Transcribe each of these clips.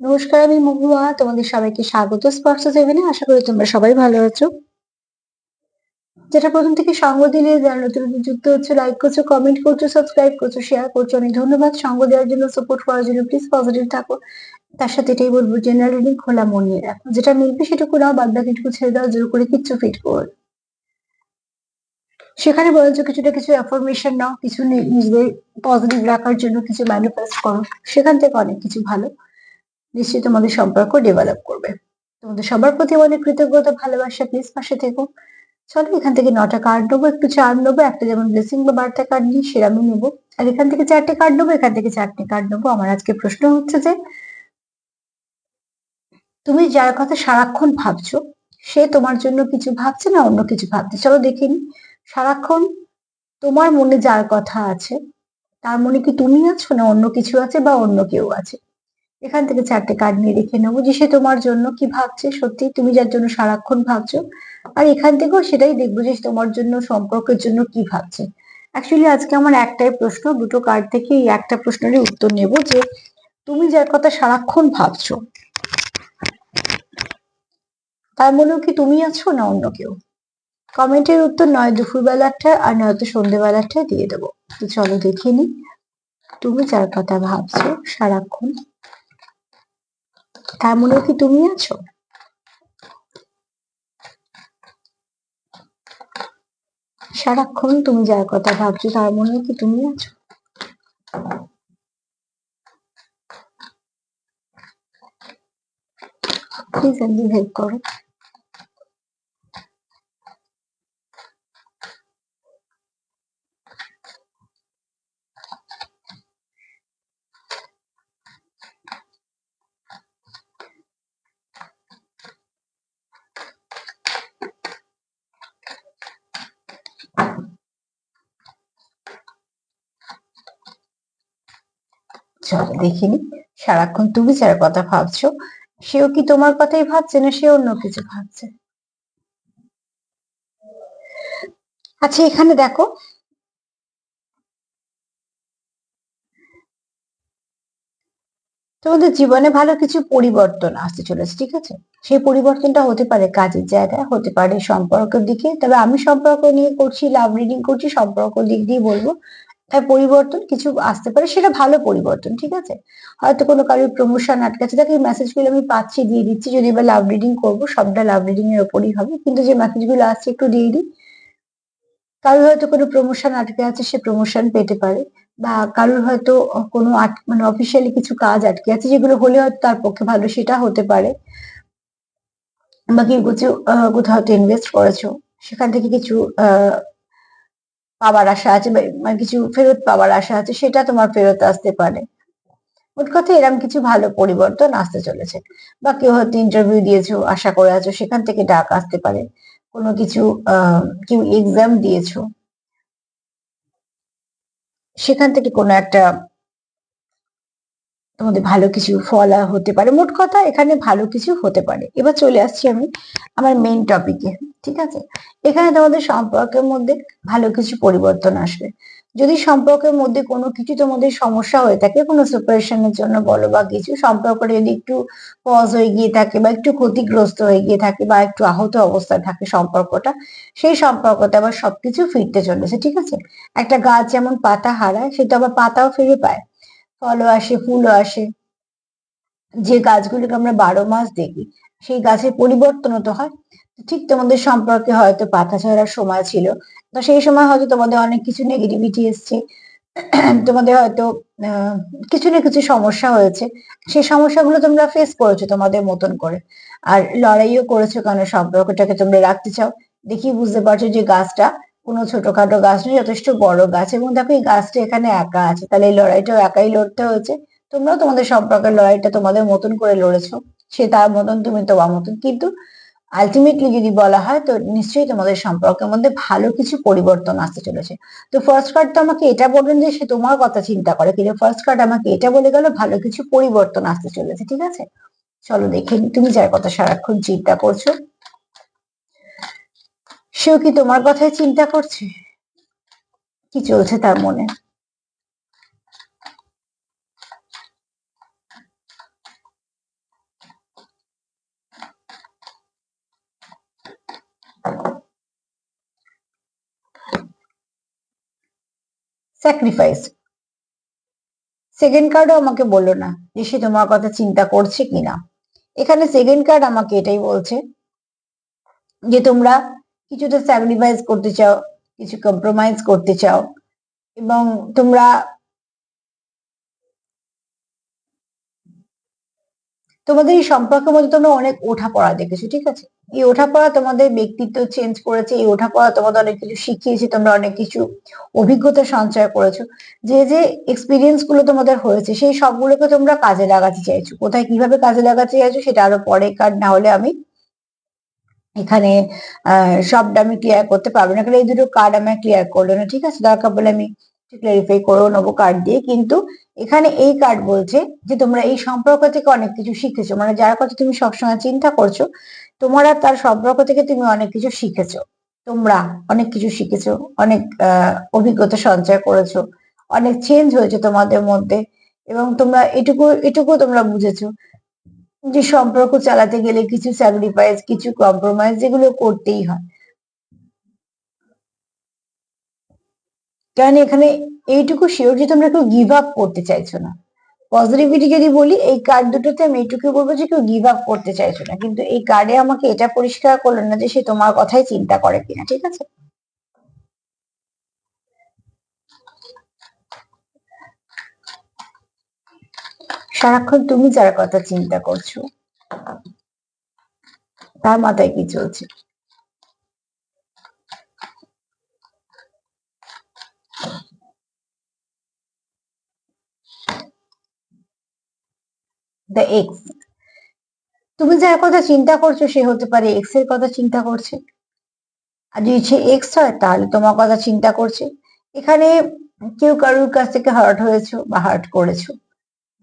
নমস্কার, আমি মহুয়া। তোমাদের সবাইকে স্বাগত স্পর্শ সেভেনে আশা করি তোমরা সবাই ভালো আছো। যেটা প্রথম থেকে সঙ্গ দিলে, যারা নতুন যুক্ত হচ্ছে লাইক করছ কমেন্ট করছ সাবস্ক্রাইব করছ শেয়ার করছ, অনেক ধন্যবাদ। সঙ্গ দেওয়ার জন্য সাপোর্ট করার জন্য প্লিজ পজিটিভ থাকো। তার সাথে এটাই বলব জেনারেল রিডিং খোলা মন নিয়ে রাখো। যেটা মিলবে সেটুকু নাও, বাদ বাকিটুকু ছেড়ে দাও, জোর করে কিচ্ছু ফিট করো সেখানে বলেছ কিছুটা কিছু অ্যাফরমেশন নাও, কিছু নিজেদের পজিটিভ রাখার জন্য কিছু ম্যানিফেস্ট করো। সেখান থেকে অনেক কিছু ভালো। নিশ্চয়ই তোমাদের সম্পর্ক ডেভেলপ করবে। তোমাদের সবার প্রতি অনেক কৃতজ্ঞতা, ভালোবাসা প্লিজ পাশে থেকো। চলো এখান থেকে নটা কার্ড নেব, একটু চার নেব, একটা যেমন ব্লেসিং বা বার্তা কার্ড নিই সেরামই নেব। আর এখান থেকে চারটে কার্ড নেব, এখান থেকে চারটে কার্ড নেব। আমার আজকে প্রশ্ন হচ্ছে যে, তুমি যার কথা সারাক্ষণ ভাবছ, সে তোমার জন্য কিছু ভাবছে না অন্য কিছু ভাবছে? চলো দেখে নি সারাক্ষণ তোমার মনে যার কথা আছে, তার মনে কি তুমি আছো না অন্য কিছু আছে বা অন্য কেউ আছে? এখান থেকে চারটে কার্ড নিয়ে রেখে নেব যে সে তোমার জন্য কি ভাবছে, সত্যি? তুমি যার জন্য সারাক্ষণ ভাবছ? আর এখান থেকেও সেটাই দেখব যে তোমার জন্য, সম্পর্কের জন্য কি ভাবছে। অ্যাকচুয়ালি আজকে আমার একটাই প্রশ্ন, দুটো কার্ড থেকে এই একটা প্রশ্নেরই উত্তর নেব যে তুমি যার কথা সারাক্ষণ ভাবছ, তার মনেও কি তুমি আছো না অন্য কেউ? কমেন্টের উত্তর নয়, দুপুরবেলাটা আর নয়তো সন্ধ্যেবেলাটা দিয়ে দেবো। তো চলো দেখে নি তুমি যার কথা ভাবছ সারাক্ষণ তার মনে কি তুমি আছো? সারাক্ষণ তুমি যার কথা ভাবছ, তার মনে কি তুমি আছো? প্লিজ হেল্প করো চলো দেখিনি। সারাক্ষণ তুমি যার কথা ভাবছ, সেও কি তোমার কথাই ভাবছে না সে অন্য কিছু ভাবছে? আচ্ছা এখানে দেখো। তোমাদের জীবনে ভালো কিছু পরিবর্তন আসতে চলেছে, ঠিক আছে? সেই পরিবর্তনটা হতে পারে কাজের জায়গায়, হতে পারে সম্পর্কের দিকে। তবে আমি সম্পর্ক নিয়ে করছি লাভ রিডিং করছি, সম্পর্ক দিক দিয়ে বলব। তাই পরিবর্তন কিছু আসতে পারে, সেটা ভালো পরিবর্তন, ঠিক আছে? হয়তো কোনো কারোর প্রমোশন আটকাচ্ছে দেখো এই মেসেজগুলো আমি পাচ্ছি, দিয়ে দিচ্ছি, যদি এবার লাভ রিডিং করব, সবটা লাভ রিডিং এর ওপরই হবে, কিন্তু যে মেসেজগুলো আসছে একটু দিয়ে দিই। কারোর হয়তো কোনো প্রমোশন আটকে আছে, সে প্রমোশন পেতে পারে, বা কারোর হয়তো কোনো মানে অফিসিয়ালি কিছু কাজ আটকে আছে, যেগুলো হলে হয়তো তার পক্ষে ভালো সেটা হতে পারে। বা কেউ কিছু কোথাও হয়তো ইনভেস্ট করেছ, সেখান থেকে কিছু পাওয়ার আশা আছে মানে কিছু ফেরত পাওয়ার আশা আছে, সেটা তোমার ফেরত আসতে পারে। মোট কথা এরকম কিছু ভালো পরিবর্তন আসতে চলেছে। বা কেউ হয়তো ইন্টারভিউ দিয়েছ, আশা করে আছো, সেখান থেকে ডাক আসতে পারে। কোনো কিছু কেউ এক্সাম দিয়েছ, সেখান থেকে কোনো একটা তোমাদের ভালো কিছু ফল হতে পারে। মোট কথা এখানে ভালো কিছু হতে পারে। এবার চলে আসছি আমি আমার মেইন টপিকে ঠিক আছে? এখানে তোমাদের সম্পর্কের মধ্যে ভালো কিছু পরিবর্তন আসবে। যদি সম্পর্কের মধ্যে কোনো কিছু তোমাদের সমস্যা হয়ে থাকে, কোনো সেপারেশনের জন্য বলো বা কিছু সম্পর্কটা যদি একটু পজ হয়ে গিয়ে থাকে বা একটু ক্ষতিগ্রস্ত হয়ে গিয়ে থাকে বা একটু আহত অবস্থায় থাকে সম্পর্কটা, সেই সম্পর্কতে আবার সবকিছু ফিরতে চলেছে, ঠিক আছে? একটা গাছ যেমন পাতা হারায় সেটা আবার পাতাও ফিরে পায়। ফলও আসে, ফুলও আসে। যে গাছগুলোকে আমরা বারো মাস দেখি, সেই গাছের পরিবর্তনও তো হয়। ঠিক তোমাদের সম্পর্কে হয়তো পাতা ছাড়ার সময় ছিল। তো সেই সময় হয়তো তোমাদের অনেক কিছু নেগেটিভিটি এসছে। তোমাদের হয়তো কিছু না কিছু সমস্যা হয়েছে। সেই সমস্যাগুলো তোমরা ফেস করেছ তোমাদের মতন করে। আর লড়াইও করেছ কারণ সম্পর্কটাকে তোমরা রাখতে চাও? দেখি বুঝতে পারছ যে গাছটা কোনো ছোটখাটো গাছ নয়, যথেষ্ট বড় গাছ এবং দেখো এই গাছটা এখানে একা আছে। তাহলে এই লড়াইটাও একাই লড়তে হয়েছে। তোমরাও তোমাদের সম্পর্কের লড়াইটা তোমাদের মতন করে লড়েছো। সে তার মতন, তুমি তোমার মতন। কিন্তু আলটিমেটলি যদি বলা হয়, তো নিশ্চয়ই তোমাদের সম্পর্কের মধ্যে ভালো কিছু পরিবর্তন আসতে চলেছে। তো ফার্স্ট কার্ড তো আমাকে এটা বলবেন যে সে তোমার কথা চিন্তা করে। কিন্তু ফার্স্ট কার্ড আমাকে এটা বলে গেল, ভালো কিছু পরিবর্তন আসতে চলেছে, ঠিক আছে? চলো দেখে তুমি যার কথা সারাক্ষণ চিন্তা করছ। সেও কি তোমার কথায় চিন্তা করছে? কি চলছে তার মনে? স্যাক্রিফাইস সেকেন্ড কার্ডও আমাকে বলল না যে সে তোমার কথা চিন্তা করছে কিনা। এখানে সেকেন্ড কার্ড আমাকে এটাই বলছে যে তোমরা কিছুটা স্যাক্রিফাইস করতে চাও, কিছু কম্প্রোমাইজ করতে চাও, এবং তোমরা তোমাদের এই সম্পর্কের মধ্যে তোমরা অনেক ওঠা পড়া দেখেছ, ঠিক আছে? এই ওঠা পড়া তোমাদের ব্যক্তিত্ব চেঞ্জ করেছে, এই ওঠা পড়া তোমাদের অনেক কিছু শিখিয়েছে, তোমরা অনেক কিছু অভিজ্ঞতা সঞ্চয় করেছ। যে যে এক্সপিরিয়েন্সগুলো তোমাদের হয়েছে, সেই সবগুলোকে তোমরা কাজে লাগাতে চাইছো। কোথায় কীভাবে কাজে লাগাতে চাইছো সেটা আরও পরে, কার না হলে আমি এখানে সবটা আমি ক্লিয়ার করতে পারব না। কারণ এই দুটো কার্ড আমি ক্লিয়ার করল না, ঠিক আছে? দরকার বলে আমি ক্লারিফাই করেও নেব কার্ড দিয়ে। কিন্তু এখানে এই কার্ড বলছে যে, তোমরা এই সম্পর্ক থেকে অনেক কিছু শিখেছো। মানে যার কথা তুমি সবসময় চিন্তা করছ, তোমার তার সম্পর্ক থেকে তুমি অনেক কিছু শিখেছো। তোমরা অনেক কিছু শিখেছো, অনেক অভিজ্ঞতা সঞ্চয় করেছ, অনেক চেঞ্জ হয়েছে তোমাদের মধ্যে এবং তোমরা এটুকু এটুকু তোমরা বুঝেছ। যে সম্পর্ক চালাতে গেলে কিছু স্যাক্রিফাইস কিছু কম্প্রোমাইজ যেগুলো করতেই হয়। কারণ এখানে এইটুকু শিওর যে তোমরা কেউ গিভ আপ করতে চাইছো না। পজিটিভিটি যদি বলি, এই কার্ড দুটোতে আমি এইটুকু বলব যে কেউ গিভ আপ করতে চাইছো না। কিন্তু এই কার্ডে আমাকে এটা পরিষ্কার করল না যে সে তোমার কথাই চিন্তা করে কিনা, ঠিক আছে? সারাক্ষণ তুমি যার কথা চিন্তা করছ, তার মাথায় কি চলছে? দ্য এক্স তুমি যার কথা চিন্তা করছ, সে হতে পারে এক্সের কথা চিন্তা করছে। আর যদি সে এক্স হয়, তাহলে তোমার কথা চিন্তা করছে। এখানে কেউ কারুর কাছ থেকে হার্ট হয়েছো বা হার্ট করেছ।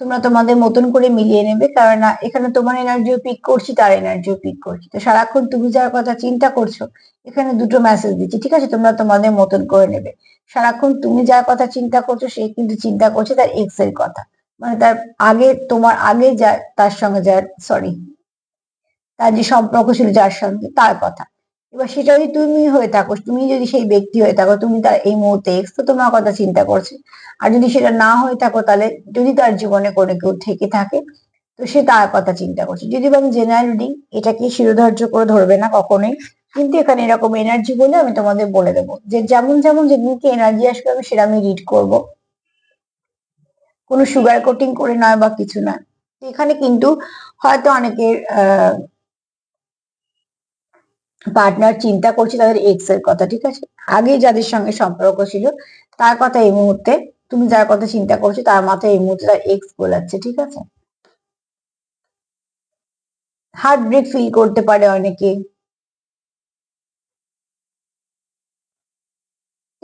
তোমরা তোমাদের মতন করে মিলিয়ে নেবে কারণ এখানে তোমার এনার্জিও পিক করছি, তার এনার্জিও পিক করছি। তো সারাক্ষণ তুমি যার কথা চিন্তা করছ, এখানে দুটো মেসেজ দিচ্ছি, ঠিক আছে? তোমরা তোমাদের মতন করে নেবে। সারাক্ষণ তুমি যার কথা চিন্তা করছ, সে কিন্তু চিন্তা করছে তার এক্সের কথা। মানে তার আগে, তোমার আগে যা তার সঙ্গে যার সরি তার যে সম্পর্ক ছিল যার সঙ্গে, তার কথা। এবার সেটা যদি তুমি হয়ে থাকো, তুমি যদি সেই ব্যক্তি হয়ে থাকো, তুমি তার এই মুহূর্তে এক্স তো তোমার কথা চিন্তা করছে। আর যদি সেটা না হয়ে থাকো, তাহলে যদি তার জীবনে কোনো কেউ থেকে থাকে, তো সে তার কথা চিন্তা করছে। যদি আমি জেনারেল রিডিং এটাকে শিরোধার্য করে ধরবে না কখনোই। কিন্তু এখানে এরকম এনার্জি বলে আমি তোমাদের বলে দেবো। যে যেমন যেমন যেদিনকে এনার্জি আসবে, আমি সেটা আমি রিড করব। কোনো সুগার কোটিং করে নয় বা কিছু না এখানে কিন্তু হয়তো অনেকের, আহ পার্টনার চিন্তা করছে তাদের এক্সের কথা, ঠিক আছে? আগে যাদের সঙ্গে সম্পর্ক ছিল, তার কথা এই মুহূর্তে, তুমি যার কথা চিন্তা করছ, তার মাথায় এই মুহূর্তে তার এক্স বলাচ্ছে, ঠিক আছে? হার্ট ব্রেক ফিল করতে পারে অনেকে।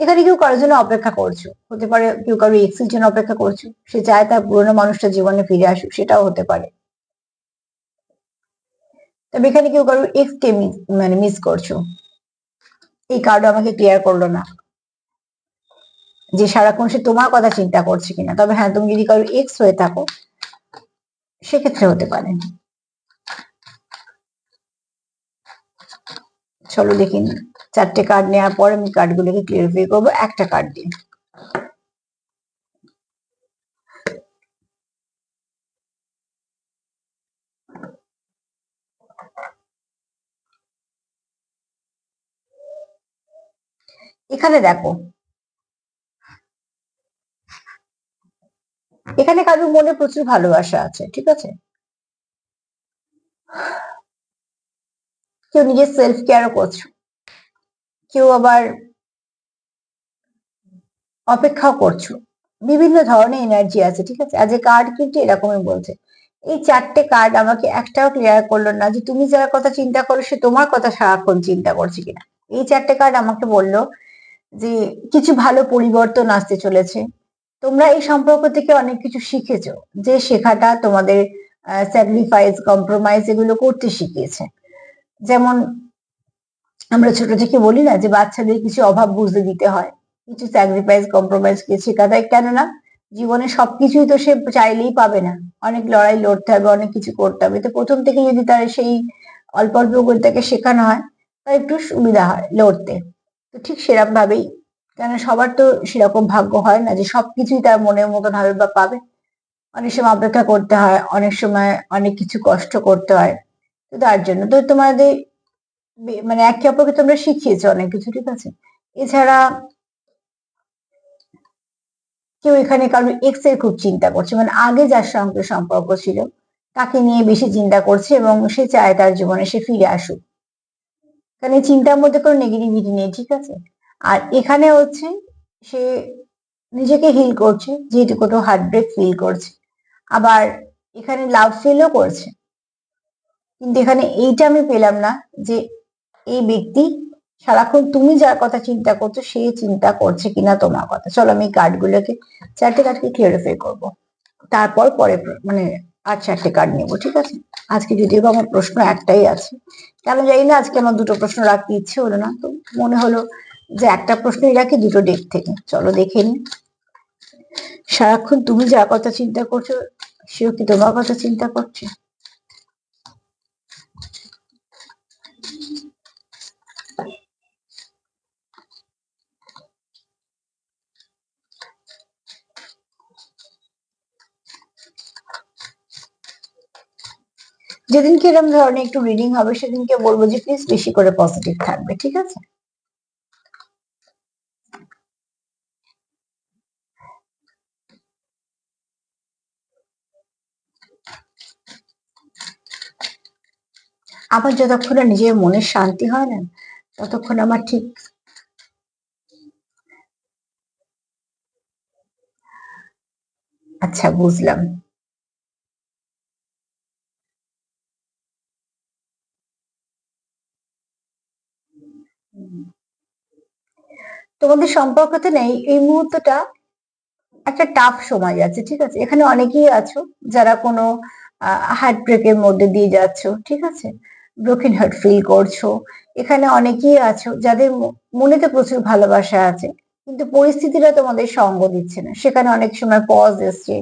এখানে কেউ কারোর জন্য অপেক্ষা করছ। হতে পারে কেউ কারও এক্সের জন্য অপেক্ষা করছ। সে চায় তার পুরোনো মানুষটা জীবনে ফিরে আসুক, সেটাও হতে পারে। তবে এখানে কেউ কারোর এক্স কে মানে মিস করছ। এই কার্ড আমাকে ক্লিয়ার করল না। যে সারাক্ষণ সে তোমার কথা চিন্তা করছে কিনা। তবে হ্যাঁ তুমি যদি কারোর এক্স হয়ে থাকো, সেক্ষেত্রে হতে পারে। চলো দেখি, চারটে কার্ড নেওয়ার পর আমি কার্ডগুলোকে ক্লিয়ারিফাই করব। একটা কার্ড দিয়ে। এখানে দেখো। এখানে কারোর মনে প্রচুর ভালোবাসা আছে, ঠিক আছে? কেউ নিজের সেলফ কেয়ারও করছ। কেউ আবার অপেক্ষাও করছ। বিভিন্ন ধরনের এনার্জি আছে, ঠিক আছে? আজ কার্ড কিন্তু এরকমই বলছে। এই চারটে কার্ড আমাকে একটাও ক্লিয়ার করল না যে তুমি যার কথা চিন্তা করো, সে তোমার কথা সারাক্ষণ চিন্তা করছে কিনা। এই চারটে কার্ড আমাকে বলল যে কিছু ভালো পরিবর্তন আসতে চলেছে। তোমরা এই সম্পর্ক থেকে অনেক কিছু শিখেছো। যে শেখাটা তোমাদের স্যাক্রিফাইস কম্প্রোমাইজ এগুলো করতে শিখিয়েছে। যেমন আমরা ছোট থেকে বলি না যে বাচ্চাদের কিছু অভাব বুঝতে দিতে হয়। কিছু স্যাক্রিফাইস কম্প্রোমাইজ কে শেখাতে হয় কেননা জীবনে সবকিছুই তো সে চাইলেই পাবে না। অনেক লড়াই লড়তে হবে, অনেক কিছু করতে হবে। তো প্রথম থেকে যদি তার সেই অল্প অল্প করে তাকে শেখানো হয়, তার একটু সুবিধা হয় লড়তে। তো ঠিক সেরকম ভাবেই কেন সবার তো সেরকম ভাগ্য হয় না যে সবকিছুই তার মনের মতন হবে বা পাবে। অনেক সময় অপেক্ষা করতে হয়, অনেক সময় অনেক কিছু কষ্ট করতে হয়। তো তার জন্য তো তোমাদের মানে একে অপরকে তোমরা শিখিয়েছো অনেক কিছু, ঠিক আছে? এছাড়া কেউ এখানে কারও এক্সের খুব চিন্তা করছে মানে আগে যার সঙ্গে সম্পর্ক ছিল, তাকে নিয়ে বেশি চিন্তা করছে এবং সে চায় তার জীবনে সে ফিরে আসুক। কারণ এই চিন্তার মধ্যে কোনো নেগেটিভিটি নেই, ঠিক আছে? আর এখানে হচ্ছে সে নিজেকে হিল করছে যেহেতু কোনো হার্ট ব্রেক ফিল করছে। আবার এখানে লাভ ফিলও করছে। কিন্তু এখানে এইটা আমি পেলাম না যে এই ব্যক্তি সারাক্ষণ তুমি যার কথা চিন্তা করছ, সে চিন্তা করছে কিনা তোমার কথা। চলো আমি কার্ড গুলোকে, চারটে কার্ডকে ক্লিয়ারিফাই করব। তারপর পরে মানে আর চারটে কার্ড নেব, ঠিক আছে? আজকে যদিও আমার প্রশ্ন একটাই আছে। কেন জানি না, আজকে আমার দুটো প্রশ্ন রাখতে ইচ্ছে হলো না, তো মনে হলো যে একটা প্রশ্নই রাখি দুটো ডেক থেকে। চলো দেখে নি। সারাক্ষণ তুমি যা কথা চিন্তা করছ, সেও কি তোমার কথা চিন্তা করছে? যেদিনকে এরকম ধরনের একটু রিডিং হবে, সেদিনকে বলব যে প্লিজ বেশি করে পজিটিভ থাকবে, ঠিক আছে? আমার যতক্ষণ নিজের মনের শান্তি হয় না, ততক্ষণ আমার ঠিক আচ্ছা বুঝলাম। তোমাদের সম্পর্কতে নেই, এই মুহূর্তটা একটা টাফ সময় যাচ্ছে, ঠিক আছে? এখানে অনেকেই আছো যারা কোনো হার্ট ব্রেকের মধ্যে দিয়ে যাচ্ছ, ঠিক আছে? ব্রোকেন হার্ট ফিল করছ। এখানে অনেকেই আছো যাদের মনেতে প্রচুর ভালোবাসা আছে, কিন্তু পরিস্থিতিটা তোমাদের সঙ্গ দিচ্ছে না। সেখানে অনেক সময় পজ এসছে,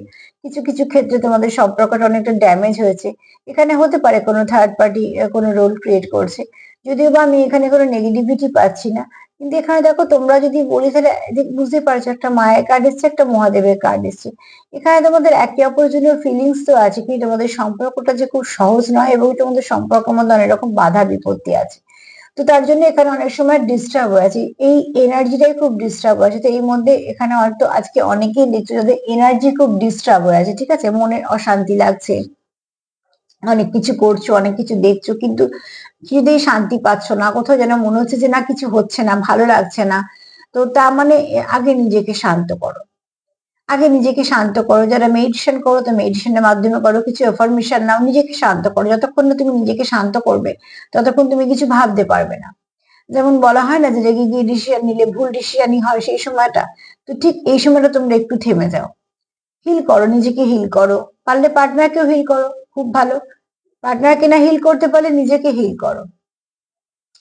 কিছু কিছু ক্ষেত্রে তোমাদের সম্পর্কটা অনেকটা ড্যামেজ হয়েছে। এখানে হতে পারে কোনো থার্ড পার্টি কোনো রোল ক্রিয়েট করছে। যদিও বা আমি এখানে কোনো নেগেটিভিটি পাচ্ছি না, কিন্তু এখানে দেখো তোমরা যদি বলি তাহলে বুঝতে পারছ একটা মায়ের কার্ড এসছে, একটা মহাদেবের কার্ড এসছে। এখানে তোমাদের একে অপরের জন্য ফিলিংস তো আছে, কিন্তু তোমাদের সম্পর্কটা যে খুব সহজ নয় এবং তোমাদের সম্পর্কের মধ্যে অনেক রকম বাধা বিপত্তি আছে। তো তার জন্য এখানে অনেক সময় ডিস্টার্ব হয়ে আছে। এই এনার্জিটাই খুব ডিস্টার্ব হয়ে আছে। তো এই মধ্যে এখানে হয়তো আজকে অনেকেই দেখছ যাদের এনার্জি খুব ডিস্টার্ব হয়ে আছে, ঠিক আছে? মনে অশান্তি লাগছে। অনেক কিছু করছ, অনেক কিছু দেখছ, কিন্তু কিছুতেই শান্তি পাচ্ছ না। কোথাও যেন মনে হচ্ছে যে না, কিছু হচ্ছে না, ভালো লাগছে না। তো তা মানে আগে নিজেকে শান্ত করো। আগে নিজেকে শান্ত করো। যারা মেডিটেশন করো, তো মেডিটেশনের মাধ্যমে করো। কিছু এফরমেশন নাও, নিজেকে শান্ত করো। যতক্ষণ না তুমি নিজেকে শান্ত করবে, ততক্ষণ তুমি কিছু ভাবতে পারবে না। যেমন বলা হয় না যে, রেগে গিয়ে ডিসিশন নিলে ভুল ডিসিশনই হয় সেই সময়টা। তো ঠিক এই সময়টা তোমরা একটু থেমে যাও। হিল করো, নিজেকে হিল করো। পারলে পার্টনারকেও হিল করো। খুব ভালো। পার্টনারকে না হিল করতে পারলে নিজেকে হিল করো।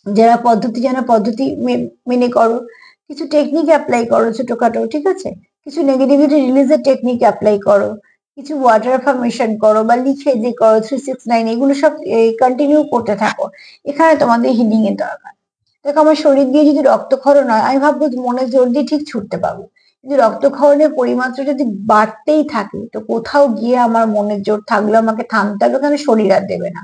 যারা পদ্ধতি যেন পদ্ধতি মেনে করো। কিছু টেকনিক অ্যাপ্লাই করো ছোটখাটো, ঠিক আছে? কিছু নেগেটিভিটি রিলিজের টেকনিক অ্যাপ্লাই করো। কিছু ওয়াটার ফর্মেশন করো বা লিখে যে করো থ্রি সিক্স নাইন এগুলো সব কন্টিনিউ করতে থাকো। এখানে তোমাদের হিলিং এর দরকার। দেখো, আমার শরীর দিয়ে যদি রক্তক্ষরণ হয়, আমি ভাববো মনে জোর দিয়ে ঠিক ছুটতে পারব। কিন্তু রক্তক্ষরণের পরিমাত্রা যদি বাড়তেই থাকে, তো কোথাও গিয়ে আমার মনের জোর থাকলেও আমাকে থামতে হবে কারণ শরীর আর দেবে না।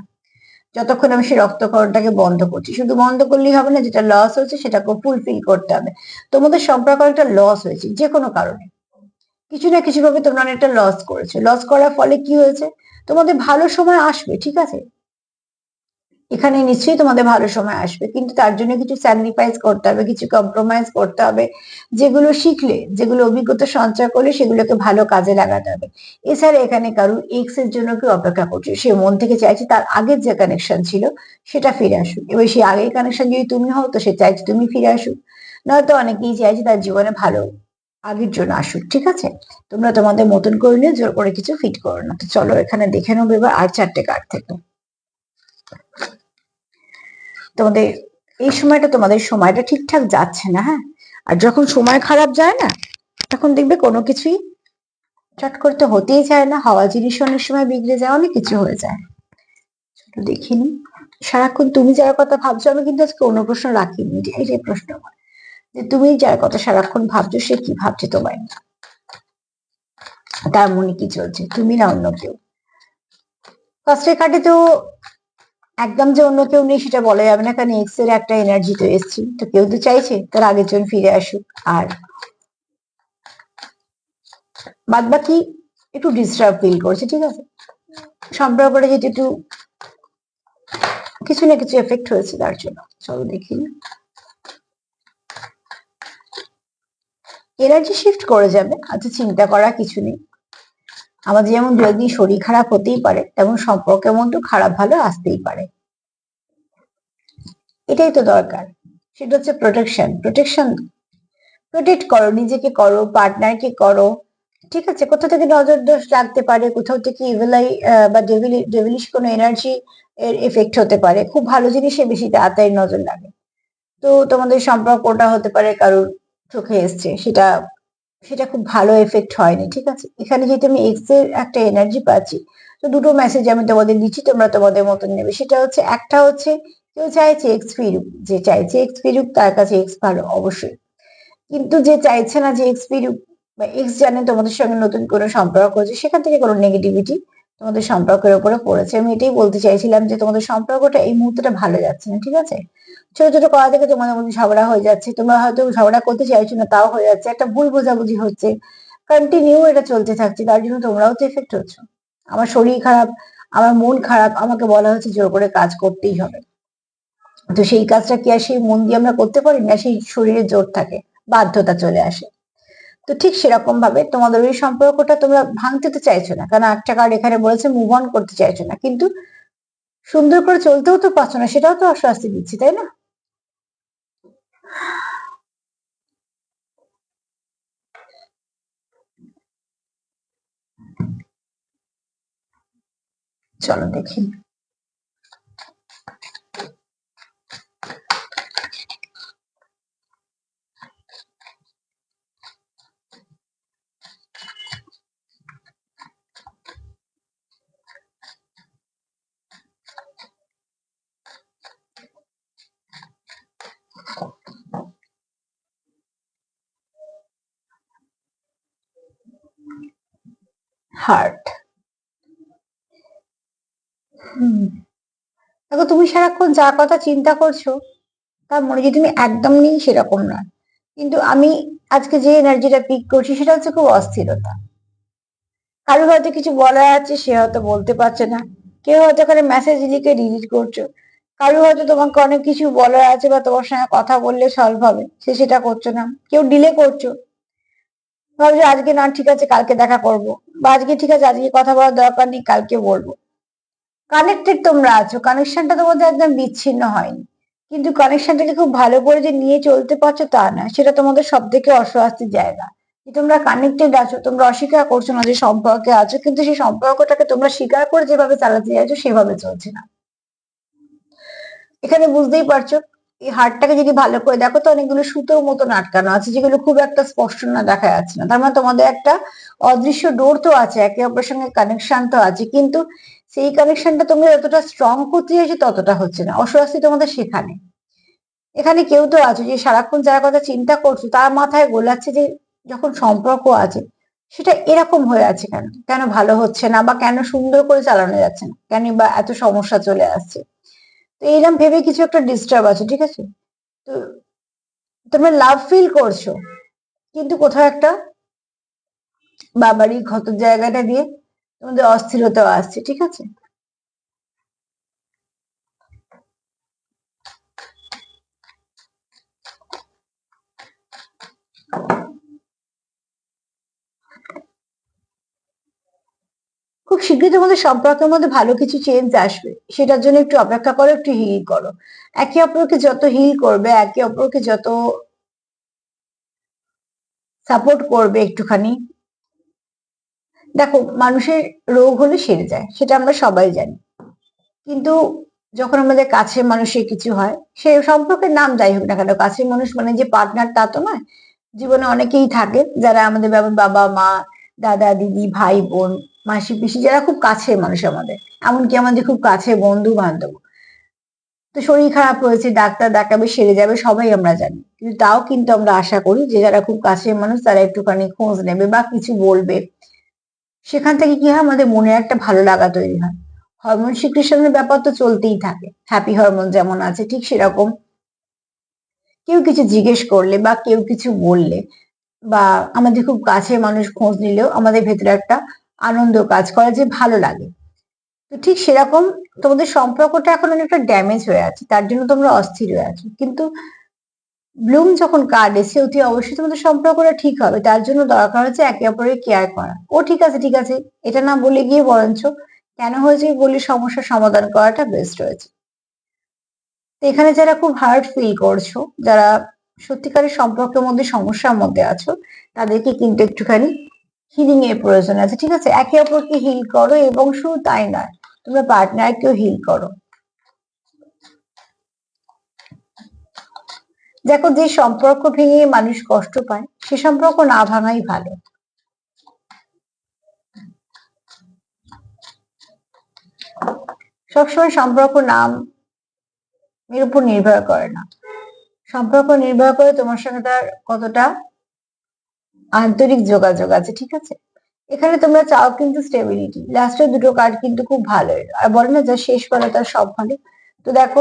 যতক্ষণ আমি সেই রক্তক্ষরণটাকে বন্ধ করছি। শুধু বন্ধ করলেই হবে না, যেটা লস হয়েছে সেটাকে ফুলফিল করতে হবে। তোমাদের সম্পর্ক একটা লস হয়েছে, যে কোনো কারণে। কিছু না কিছু ভাবে তোমরা একটা লস করেছ। লস করার ফলে কি হয়েছে? তোমাদের ভালো সময় আসবে, ঠিক আছে? এখানে নিশ্চয়ই তোমাদের ভালো সময় আসবে, কিন্তু তার জন্য কিছু স্যাক্রিফাইস করতে হবে, কিছু কম্প্রোমাইজ করতে হবে, যেগুলো শিখলে, যেগুলো অভিজ্ঞতা সঞ্চয় করলে সেগুলোকে ভালো কাজে লাগাতে হবে। এছাড়া এখানে কারুর এক্সের জন্য কেউ অপেক্ষা করছে, সে মন থেকে চাইছে তার আগের যে কানেকশন ছিল, সেটা ফিরে আসুক। এবার সেই আগের কানেকশন যদি তুমি হও, তো সে চাইছে তুমি ফিরে আসুক। নয়তো অনেকেই চাইছে তার জীবনে ভালো আগের জন্য আসুক, ঠিক আছে? তোমরা তোমাদের মতন করে নিয়ে জোর করে কিছু ফিট করো না। তো চলো এখানে দেখে নেব এবার আর চারটে কার্ড থেকে। তোমাদের, এই সময়টা তোমাদের সময়টা ঠিকঠাক যাচ্ছে না হ্যাঁ? আর যখন সময় খারাপ যায় না, তখন দেখবে কোনো কিছুই চট করতে হতেই চায় না, হওয়া জিনিস অনেক সময় বিগড়ে যায় অনেক কিছু হয়ে যায়। দেখিনি সারাক্ষণ তুমি যার কথা ভাবছ, আমি কিন্তু আজকে অন্য প্রশ্ন রাখিনি এটাই প্রশ্ন যে তুমি যার কথা সারাক্ষণ ভাবছ, সে কি ভাবছে তোমায়? না তার মনে কি চলছে? তুমি না অন্য কেউ? ফার্স্টের কার্ডে তো একদম যে অন্য কেউ নেই সেটা বলা যাবে না, কারণ এক্সের একটা এনার্জি তো এসছি। তো কেউ তো চাইছে তার আগের জন ফিরে আসুক। আর বাদ বাকি একটু ডিস্টার্ব ফিল করছে, ঠিক আছে? সম্পর্কটা যেহেতু একটু কিছু না কিছু এফেক্ট হয়েছে তার জন্য। চলো দেখি। এনার্জি শিফট করে যাবে আচ্ছা চিন্তা করা কিছু নেই। আমাদের যেমন দু একদিন শরীর খারাপ হতেই পারে, তেমন সম্পর্কের মধ্যে খারাপ ভালো আসতেই পারে। এটাই তো দরকার। সেটা হচ্ছে প্রোটেকশন প্রোটেকশন প্রোটেক্ট করো, নিজেকে করো পার্টনারকে করো, ঠিক আছে? কোথা থেকে নজর দোষ লাগতে পারে? কোথাও থেকে ইভেলাই বা ডেভিলি ডেভিলিশ কোনো এনার্জি এর এফেক্ট হতে পারে। খুব ভালো জিনিসে বেশি তাড়াতাড়ি নজর লাগে। তো তোমাদের সম্পর্কটা হতে পারে কারোর চোখে এসছে, সেটা সেটা খুব ভালো এফেক্ট হয়নি, ঠিক আছে? এখানে যেহেতু আমি এক্সের একটা এনার্জি পাচ্ছি, তো দুটো মেসেজ আমি তোমাদের দিচ্ছি, তোমরা তোমাদের মতন নেবে। সেটা হচ্ছে, একটা হচ্ছে, কেউ চাইছে এক্স ফিরুক, যে চাইছে এক্স ফিরুক, তার কাছে এক্স ভালো, অবশ্যই। কিন্তু যে চাইছে না যে এক্স ফিরুক, বা এক্স জানে তোমাদের সঙ্গে নতুন কোনো সম্পর্ক হচ্ছে সেখান থেকে কোনো নেগেটিভিটি তোমাদের সম্পর্কের উপরে পড়েছে। আমি এটাই বলতে চাইছিলাম যে তোমাদের সম্পর্কটা এই মুহূর্তটা ভালো যাচ্ছে না, ঠিক আছে? ছোট ছোট কথা থেকে তোমাদের মধ্যে ঝগড়া হয়ে যাচ্ছে। তোমরা হয়তো ঝগড়া করতে চাইছো না, তাও হয়ে যাচ্ছে। একটা ভুল বোঝাবুঝি হচ্ছে। কন্টিনিউ এটা চলতে থাকছে, তার জন্য তোমরাও তো এফেক্ট হচ্ছ। আমার শরীর খারাপ, আমার মন খারাপ, আমাকে বলা হচ্ছে জোর করে কাজ করতেই হবে। তো সেই কাজটা কি আর সেই মন দিয়ে আমরা করতে পারি না? সেই শরীরে জোর থাকে, বাধ্যতা চলে আসে। তো ঠিক সেরকম ভাবে তোমাদের ওই সম্পর্কটা তোমরা ভাঙতে তো চাইছো না। কারণ একটা কার্ড এখানে বলেছে মুভ অন করতে চাইছো না। কিন্তু সুন্দর করে চলতেও তো পারছ না, সেটাও তো অস্বস্তি দিচ্ছি, তাই না? চলো দেখি হার্ট হুম দেখো সারাক্ষণ যা কথা চিন্তা করছ, তার মনে যে তুমি একদম নেই সেরকম না কিন্তু আমি আজকে যে এনার্জিটা পিক করছি, সেটা হচ্ছে খুব অস্থিরতা। কারও হয়তো কিছু বলার আছে, সে হয়তো বলতে পারছে না। কেউ হয়তো ওখানে মেসেজ লিখে ডিলিট করছ। কারও হয়তো তোমাকে অনেক কিছু বলার আছে বা তোমার সঙ্গে কথা বললে সলভ হবে, সে সেটা করছ না। কেউ ডিলে করছ। ভাবছ আজকে না, ঠিক আছে, কালকে দেখা করব। বা আজকে ঠিক আছে, আজকে কথা বলার দরকার নেই, কালকে বলব। কানেক্টেড তোমরা আছো। কানেকশনটা তোমাদের একদম বিচ্ছিন্ন হয়নি। কিন্তু কানেকশনটাকে খুব ভালো করে যে নিয়ে চলতে পারছ তা না সেটা তোমাদের সব থেকে অস্বস্তির জায়গা। যে তোমরা কানেক্টেড আছো, তোমরা অস্বীকার করছ না যে সম্পর্কে আছো, কিন্তু সেই সম্পর্কটাকে তোমরা স্বীকার করে যেভাবে চালাতে চাইছো, সেভাবে চলছে না। এখানে বুঝতেই পারছ, এই হাড়টাকে যদি ভালো করে দেখো, তো অনেকগুলো সুতোর মতন আটকানো আছে, যেগুলো খুব একটা স্পষ্ট না, দেখা যাচ্ছে না। তার মানে তোমাদের একটা অদৃশ্য ডোর তো আছে, একে অপরের সঙ্গে কানেকশন তো আছে। কিন্তু সেই কানেকশনটা তোমরা যতটা স্ট্রং করতে চাইছো ততটা হচ্ছে না। অস্বস্তি তোমাদের সেখানে। এখানে কেউ তো আছে যে সারাক্ষণ যার কথা চিন্তা করছ, তার মাথায় গোলাচ্ছে যে যখন সম্পর্ক আছে, সেটা এরকম হয়ে আছে কেন? কেন ভালো হচ্ছে না বা কেন সুন্দর করে চালানো যাচ্ছে না? কেন বা এত সমস্যা চলে আসছে? তো এইরকম ভেবে কিছু একটা ডিস্টার্ব আছে, ঠিক আছে? তো তোমরা লাভ ফিল করছ, কিন্তু কোথাও একটা বাবারই ক্ষত জায়গাটা দিয়ে তোমাদের অস্থিরতাও আসছে, ঠিক আছে? খুব শীঘ্রই তোমাদের সম্পর্কের মধ্যে ভালো কিছু চেঞ্জ আসবে। সেটার জন্য একটু অপেক্ষা করো, একটু হিল করো। একে অপরকে যত হিল করবে, একে অপরকে যত সাপোর্ট করবে একটুখানি দেখো, মানুষের রোগ হলে সেরে যায়, সেটা আমরা সবাই জানি। কিন্তু যখন আমাদের কাছে মানুষের কিছু হয়, সে সম্পর্কের নাম যাই হোক না কেন, কাছের মানুষ মানে যে পার্টনার তা তো নয়। জীবনে অনেকেই থাকে যারা আমাদের বাবা মা, দাদা, দিদি, ভাই, বোন, মাসি, পিসি, যারা খুব কাছের মানুষ আমাদের। এমনকি আমাদের খুব কাছে বন্ধু বান্ধব তো শরীর খারাপ হয়েছে, ডাক্তার দেখাবে, সেরে যাবে, সবাই আমরা জানি। কিন্তু তাও কিন্তু আমরা আশা করি যে যারা খুব কাছের মানুষ, তারা একটুখানি খোঁজ নেবে বা কিছু বলবে। সেখান থেকে কি হয়? আমাদের মনে একটা ভালো লাগা তৈরি হয়। হরমোন সিক্রেশনের ব্যাপার তো চলতেই থাকে। হ্যাপি হরমোন যেমন আছে, ঠিক সেরকম। কেউ কিছু জিজ্ঞেস করলে বা কেউ কিছু বললে বা আমাদের খুব কাছের মানুষ খোঁজ নিলেও আমাদের ভেতরে একটা আনন্দ কাজ করে যে ভালো লাগে। তো ঠিক সেরকম তোমাদের সম্পর্কটা এখন অনেকটা ড্যামেজ হয়ে আছে, তার জন্য তোমরা অস্থির হয়ে আছো। কিন্তু ব্লুম যখন কার্ড এসে অতি অবশ্যই তোমাদের সম্পর্কটা ঠিক হবে। তার জন্য দরকার হচ্ছে একে অপরের কেয়ার করা। ও ঠিক আছে ঠিক আছে। এটা না বলে গিয়ে বরঞ্চ কেন হয়েছে বলে সমস্যার সমাধান করাটা বেস্ট রয়েছে। এখানে যারা খুব হার্ট ফিল করছ, যারা সত্যিকারের সম্পর্কের মধ্যে সমস্যার মধ্যে আছো, তাদেরকে কিন্তু একটুখানি হিলিং এর প্রয়োজন আছে, ঠিক আছে? একে অপরকে হিল করো এবং শুধু তাই নয়, তোমরা পার্টনারকেও হিল করো। দেখো, যে সম্পর্ক ভেঙে মানুষ কষ্ট পায়, সে সম্পর্ক না ভাঙাই ভালো। সবসময় সম্পর্ক নাম এর উপর নির্ভর করে না। সম্পর্ক নির্ভর করে তোমার সঙ্গে তার কতটা আন্তরিক যোগাযোগ আছে, ঠিক আছে? এখানে তোমরা চাও কিন্তু স্টেবিলিটি লাস্টের দুটো কার্ড কিন্তু খুব ভালো। আর বলে না যা শেষ ভালো তার সব ভালো। তো দেখো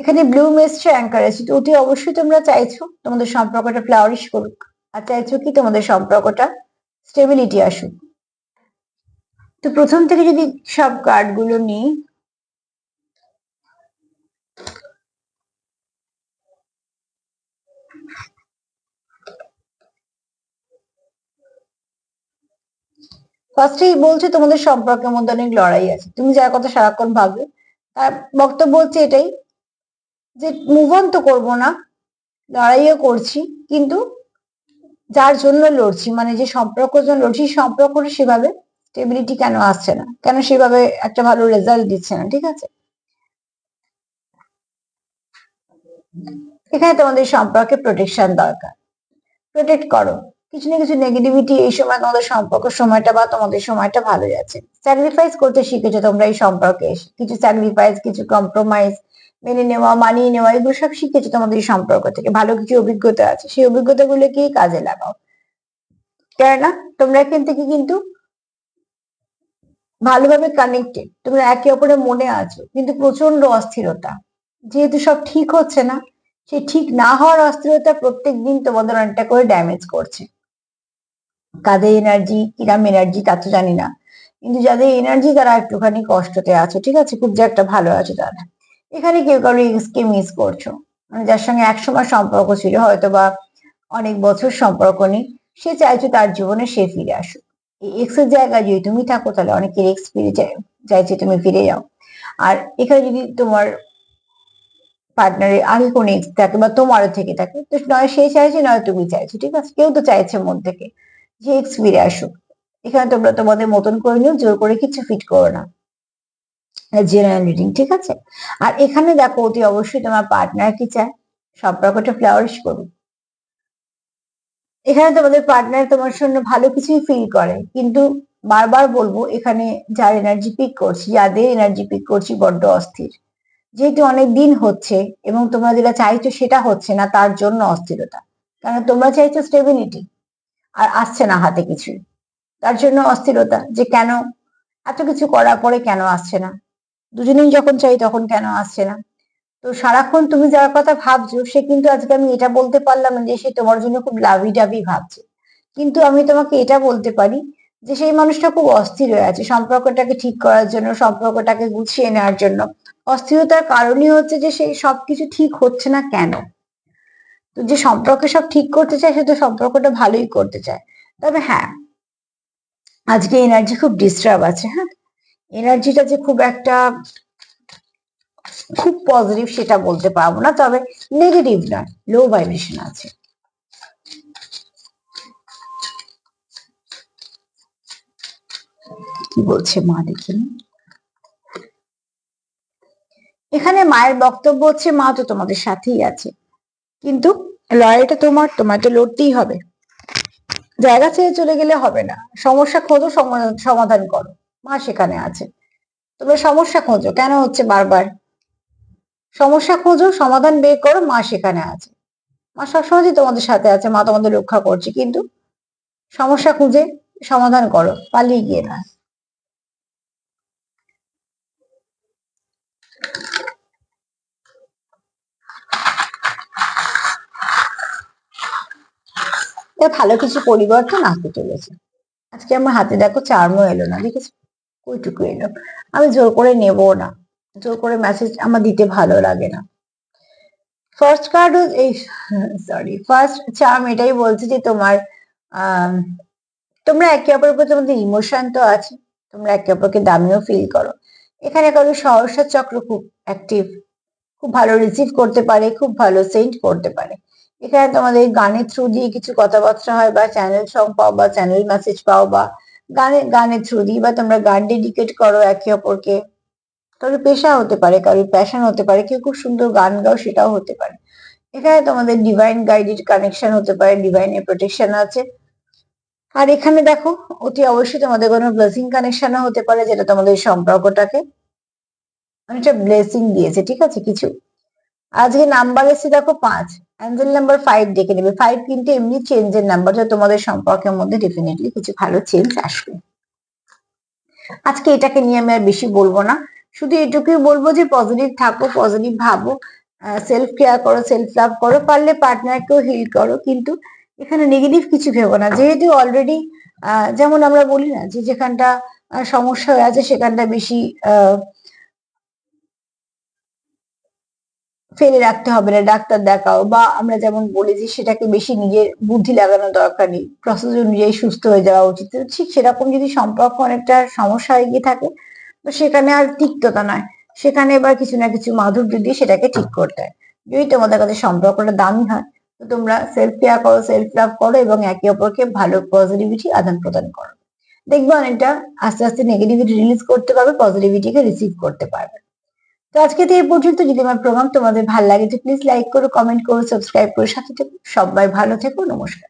এখানে ব্লু এসছে অ্যাঙ্কার আছে, তো ওটি অবশ্যই তোমরা চাইছো তোমাদের সম্পর্কটা ফ্লাওয়ারিশ করুক, আর চাইছো কি তোমাদের সম্পর্কটা স্টেবিলিটি আসুক। তো প্রথম থেকে যদি সব কার্ডগুলো নিই ফার্স্টেই বলছে তোমাদের সম্পর্কের মধ্যে অনেক লড়াই আছে, তুমি যার কথা সারাক্ষণ ভাববে তার বক্তব্য হচ্ছে এটাই যে মুভ অন তো করব না, লড়াইও করছি, কিন্তু যার জন্য লড়ছি মানে যে সম্পর্কের জন্য লড়ছি সম্পর্কটা সেভাবে স্টেবিলিটি কেন আসছে না? কেন সেভাবে একটা ভালো রেজাল্ট দিচ্ছে না, ঠিক আছে? এখানে তোমাদের সম্পর্কে প্রোটেকশন দরকার। প্রোটেক্ট করো। কিছু না কিছু নেগেটিভিটি এই সময় তোমাদের সম্পর্ক সময়টা বা তোমাদের সময়টা ভালো যাচ্ছে স্যাক্রিফাইস করতে শিখেছো তোমরা এই সম্পর্কে। এসে কিছু স্যাক্রিফাইস কিছু কম্প্রোমাইজ মেনে নেওয়া, মানিয়ে নেওয়া, এগুলো সব শিখেছো তোমাদের সম্পর্ক থেকে। ভালো কিছু অভিজ্ঞতা আছে, সেই অভিজ্ঞতাগুলোকে কাজে লাগাও। কেননা তোমরা এখান থেকে কিন্তু ভালোভাবে কানেক্টেড তোমরা একে অপরের মনে আছো, কিন্তু প্রচণ্ড অস্থিরতা। যেহেতু সব ঠিক হচ্ছে না, সেই ঠিক না হওয়ার অস্থিরতা প্রত্যেক দিন তোমাদের অনেকটা করে ড্যামেজ করছে। কাদের এনার্জি কিরাম এনার্জি তা তো জানি না। কিন্তু যাদের এনার্জি তারা একটুখানি কষ্টতে আছে, ঠিক আছে? খুব যে একটা ভালো আছে তারা এখানে কেউ কারও এক্সকে মিস করছ। মানে যার সঙ্গে একসময় সম্পর্ক ছিল হয়তো বা অনেক বছর সম্পর্ক নেই, সে চাইছো তার জীবনে সে ফিরে আসুক। এই এক্সের জায়গায় যদি তুমি থাকো, তাহলে অনেকের এক্স ফিরে চাইছে তুমি ফিরে যাও। আর এখানে যদি তোমার পার্টনারের আগে কোনো এক্স থাকে বা তোমারও থেকে থাকে, তো নয় সে চাইছে, নয় তুমি চাইছো, ঠিক আছে? কেউ তো চাইছে মন থেকে যে এক্স ফিরে আসুক। এখানে তোমরা তোমাদের মতন করে নিও, জোর করে কিছু ফিট করো না। জেনারেল রিডিং ঠিক আছে? আর এখানে দেখো, অতি অবশ্যই তোমার পার্টনার কি চায়? সম্পর্কটা ফ্লাওয়ারিশ করুক। এখানে তোমাদের পার্টনার তোমার জন্য ভালো কিছুই ফিল করে, কিন্তু বারবার বলব, এখানে যার এনার্জি পিক করছি, যাদের এনার্জি পিক করছি বড্ড অস্থির। যেহেতু অনেক দিন হচ্ছে এবং তোমরা যেটা চাইছো সেটা হচ্ছে না, তার জন্য অস্থিরতা। কারণ তোমরা চাইছো স্টেবিলিটি আর আসছে না হাতে কিছুই। তার জন্য অস্থিরতা, যে কেন এত কিছু করার পরে কেন আসছে না? দুজনেই যখন চাই তখন কেন আসছে না? তো সারাক্ষণ তুমি যার কথা ভাবছ, সে কিন্তু আজকে আমি এটা বলতে পারলাম যে সে তোমার জন্য খুব লাভি ডাবি ভাবছে। কিন্তু আমি তোমাকে এটা বলতে পারি যে সেই মানুষটা খুব অস্থির হয়ে আছে সম্পর্কটাকে ঠিক করার জন্য, সম্পর্কটাকে গুছিয়ে নেওয়ার জন্য। অস্থিরতার কারণই হচ্ছে যে সেই সবকিছু ঠিক হচ্ছে না কেন? তো যে সম্পর্কে সব ঠিক করতে চায়, সে তো সম্পর্কটা ভালোই করতে চায়। তবে হ্যাঁ আজকে এনার্জি খুব ডিস্টার্ব আছে হ্যাঁ? এনার্জিটা যে খুব একটা খুব পজিটিভ সেটা বলতে পারব না, তবে নেগেটিভ নয় লো ভাইব্রেশন আছে। কি বলছে মা দেখিনি এখানে মায়ের বক্তব্য হচ্ছে, মা তো তোমাদের সাথেই আছে, কিন্তু লড়াইটা তোমার তোমার তো লড়তেই হবে। জায়গা ছেড়ে চলে গেলে হবে না। সমস্যা খোঁজো সমাধান করো। মা সেখানে আছে। তোমরা সমস্যা খোঁজো, কেন হচ্ছে বারবার? সমস্যা খোঁজো, সমাধান বের করো, মা সেখানে আছে। মা সবসময় তোমাদের সাথে আছে, মা তোমাদের রক্ষা করছে, কিন্তু সমস্যা খুঁজে সমাধান করো, পালিয়ে গিয়ে না। ভালো কিছু পরিবর্তন আসতে চলেছে। আজকে আমার হাতে দেখো চার্মও এলো না, দেখেছ? ওইটুকু এলো আমি জোর করে নেব না। জোর করে মেসেজ আমার দিতে ভালো লাগে না। ফার্স্ট কার্ড এই সরি ফার্স্ট চার্ম এটাই বলছে যে তোমার তোমরা একে অপরের প্রতি তোমাদের ইমোশন তো আছে, তোমরা একে অপরকে দামিও ফিল করো। এখানে কারও সহসা চক্র খুব অ্যাক্টিভ খুব ভালো রিসিভ করতে পারে, খুব ভালো সেন্ড করতে পারে। এখানে তোমাদের গানের থ্রু দিয়ে কিছু কথাবার্তা হয় বা চ্যানেল সং পাও বা চ্যানেল মেসেজ পাও বা গানের গানের থ্রু দিয়ে বা তোমরা গান ডেডিকেট করো একে অপরকে কারোর পেশা হতে পারে, কারোর প্যাশন হতে পারে, কেউ খুব সুন্দর গান গাও সেটাও হতে পারে। এখানে তোমাদের ডিভাইন গাইডেড কানেকশন হতে পারে ডিভাইনের প্রোটেকশন আছে। আর এখানে দেখো, অতি অবশ্যই তোমাদের কোনো ব্লেসিং কানেকশনও হতে পারে, যেটা তোমাদের সম্পর্কটাকে অনেকটা ব্লেসিং দিয়েছে, ঠিক আছে? কিছু আজকে নাম্বার এসে দেখো পাঁচ। অ্যাঞ্জেল নাম্বার ফাইভ ডেকে নেবে। ফাইভ কিন্তু এমনি চেঞ্জের নাম্বার যা তোমাদের সম্পর্কের মধ্যে ডেফিনেটলি কিছু ভালো চেঞ্জ আসবে। আজকে এটাকে নিয়ে আমি আর বেশি বলব না। শুধু এটুকুই বলব যে পজিটিভ থাকো পজিটিভ ভাবো সেলফ কেয়ার করো সেলফ লাভ করো পারলে পার্টনারকেও হিল করো। কিন্তু এখানে নেগেটিভ কিছু ভেবো না। যেহেতু অলরেডি যেমন আমরা বলি না যে যেখানটা সমস্যা হয়ে আছে সেখানটা বেশি আহ, ফেলে রাখতে হবে না, ডাক্তার দেখাও বা আমরা যেমন বলি যে সেটাকে বেশি নিজের বুদ্ধি লাগানো দরকার নেই প্রসেস অনুযায়ী সুস্থ হয়ে যাওয়া উচিত। ঠিক সেরকম যদি সম্পর্ক অনেকটা সমস্যা হয়ে গিয়ে থাকে, তো সেখানে আর তিক্ততা নয়। সেখানে এবার কিছু না কিছু মাধুর্য দিয়ে সেটাকে ঠিক করতে হয়। যদি তোমাদের কাছে সম্পর্কটা দামি হয়, তো তোমরা সেলফ কেয়ার করো সেলফ লাভ করো এবং একে অপরকে ভালো পজিটিভিটি আদান প্রদান করো। দেখবে অনেকটা আস্তে আস্তে নেগেটিভিটি রিলিজ করতে পারবে পজিটিভিটিকে রিসিভ করতে পারবে। তো আজকে এই পর্যন্ত যদি আমার প্রোগ্রাম তোমাদের ভালো লাগে তো প্লিজ লাইক করো কমেন্ট করো সাবস্ক্রাইব করো, সাথে থেকো, সবাই ভালো থেকো, নমস্কার।